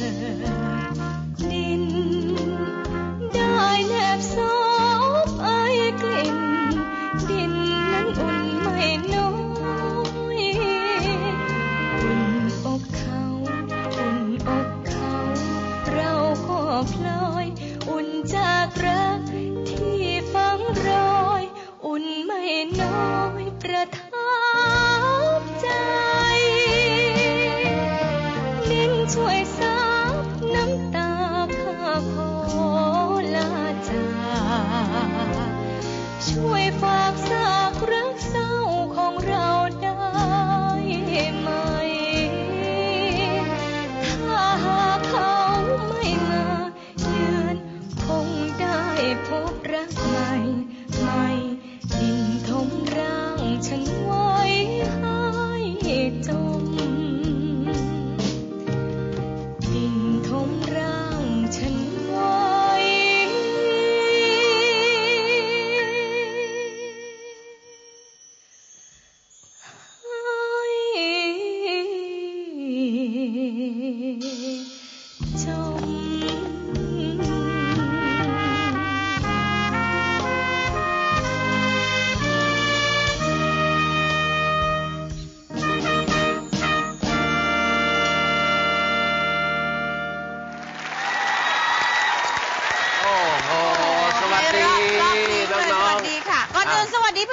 ดิน ได้แนบซบไอกลิ่น ดินนั้นอุ่นไม่น้อยอุ่นอกเขาอุ่นอกเขา เราก็พลอยอุ่นจากรักที่ฝังรอย อุ่นไม่น้อยประทับ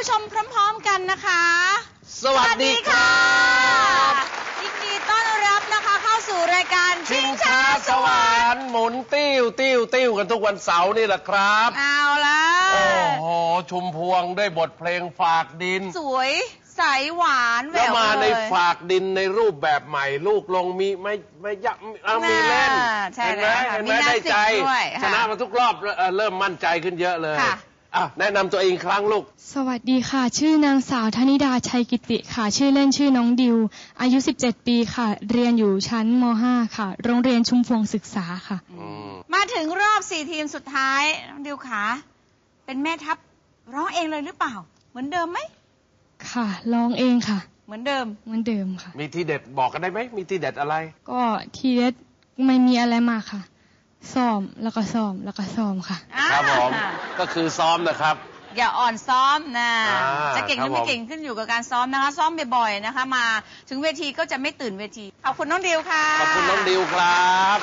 ผู้ชมพร้อมๆกันนะคะๆสวัสดีครับยินดีต้อนรับนะคะเข้าสู่รายการชิงช้าสวรรค์หมุนติ้วติ้วติ้วกันทุกวันเสาร์นี่แหละครับ เอาละโอ้โหชุมพวงด้วยบทเพลงฝากดิน สวยใสหวานแหวแล้ววมาในเลย ฝากดินในรูปแบบใหม่ ลูกลงมีไม่ไม่ยักเอามีเล่นน่าใช่เห็นไหมแล้วค่ะเห็นไหมมีนาได้ใจสิกด้วยชค่ะนะมาทุกรอบเอ่อเริ่มมั่นใจขึ้นเยอะเลย ค่ะ อะแนะนำตัวเองอีกครั้งลูก สวัสดีค่ะ ชื่อนางสาวธนิดาชัยกิติค่ะ ชื่อเล่นชื่อน้องดิว อายุ 17 ปีค่ะ เรียนอยู่ชั้นม .5 ค่ะ โรงเรียนชุมพวงศึกษาค่ะ อืม มาถึงรอบสี่ทีมสุดท้ายน้องดิวขาเป็นแม่ทัพร้องเองเลยหรือเปล่า เหมือนเดิมไหมค่ะ ร้องเองค่ะ เหมือนเดิม เหมือนเดิมค่ะ มีที่เด็ดบอกกันได้ไหม มีที่เด็ดอะไร ก็ทีเด็ดไม่มีอะไรมากค่ะ ซ้อมแล้วก็ซ้อมแล้วก็ซ้อมค่ะ ครับผมอ่าก็คือซ้อมนะครับ อย่าอ่อนซ้อมนะอ่าจะเก่งหรือครัไม่บผมเก่งขึ้นอยู่กับการซ้อมนะคะ ซ้อมบ่อยๆนะคะ มาถึงเวทีก็จะไม่ตื่นเวทีขอบคุณน้องดิวค่ะขอบคุณน้องดิวครับ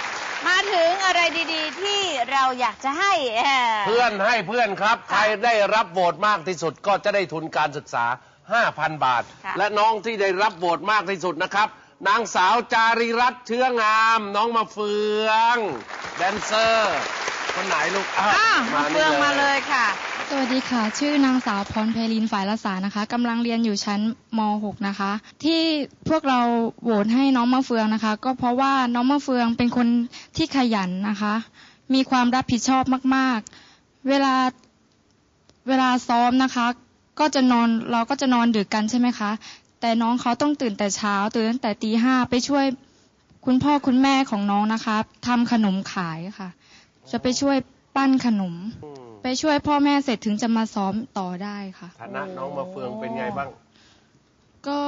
มาถึงอะไรดีๆ ที่เราอยากจะให้เอ่อเพื่อนให้เพื่อนครับ ใครได้รับโหวตมากที่สุดก็จะได้ทุนการศึกษา 5,000 บาทค่ะและน้องที่ได้รับโหวตมากที่สุดนะครับ นางสาวจารีรัตน์เชื้องาม น้องมาเฟือง แดนเซอร์ คนไหนลูกอ้าวอะมาเฟืองมาเลยค่ะ สวัสดีค่ะ ชื่อนางสาวพรไพลินฝ่ายรักษานะคะกำลังเรียนอยู่ชั้นม .6 นะคะ ที่พวกเราโหวตให้น้องมะเฟืองนะคะ ก็เพราะว่าน้องมะเฟืองเป็นคนที่ขยันนะคะ มีความรับผิดชอบมากๆ เวลาเวลาซ้อมนะคะ ก็จะนอนเราก็จะนอนดึกกันใช่ไหมคะ แต่น้องเขาต้องตื่นแต่เช้า ตื่นตั้งแต่ตีห้าไปช่วยคุณพ่อคุณแม่ของน้องนะคะทำขนมขายค่ะ จะไปช่วยปั้นขนมอืมไปช่วยพ่อแม่เสร็จถึงจะมาซ้อมต่อได้ค่ะฐานะน้องมาเฟืองเป็นไงบ้าง ก็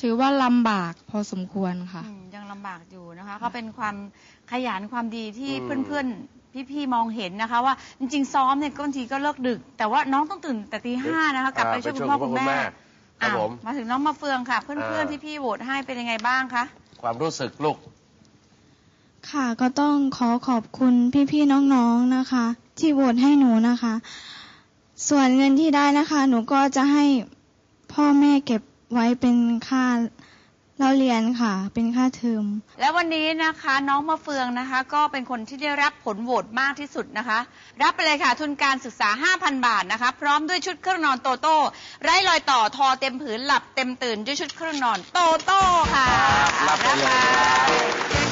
ถือว่าลำบากพอสมควรค่ะอืมยังลำบากอยู่นะคะเขาเป็นความขยันความดีที่อืมเพื่อนๆ พี่ๆ มองเห็นนะคะว่าจริงๆ ซ้อมเนี่ยก็บางทีก็เลิกดึก แต่ว่าน้องต้องตื่นแต่ตีห้านะคะกลับไปช่วยคุณพ่อคุณแม่ ครับอ้าวผมมาถึงน้องมาเฟืองค่ะ เพื่อนอ่าๆที่พี่โหวตให้เป็นยังไงบ้างคะ ความรู้สึกลูก ค่ะก็ต้องขอขอบคุณพี่ๆน้องๆนะคะ ที่โหวตให้หนูนะคะ ส่วนเงินที่ได้นะคะ หนูก็จะให้พ่อแม่เก็บไว้เป็นค่า เราเรียนค่ะ เป็นค่าเทอม แล้ววันนี้นะคะน้องมะเฟืองนะคะ ก็เป็นคนที่ได้รับผลโหวตมากที่สุดนะคะ รับไปเลยค่ะ ทุนการศึกษา 5,000 บาทนะคะ พร้อมด้วยชุดเครื่องนอนโตโต้ไร้รอยต่อทอเต็มผืนหลับเต็มตื่นด้วยชุดเครื่องนอนโตโต้ค่ะครับรับไปเลยครับ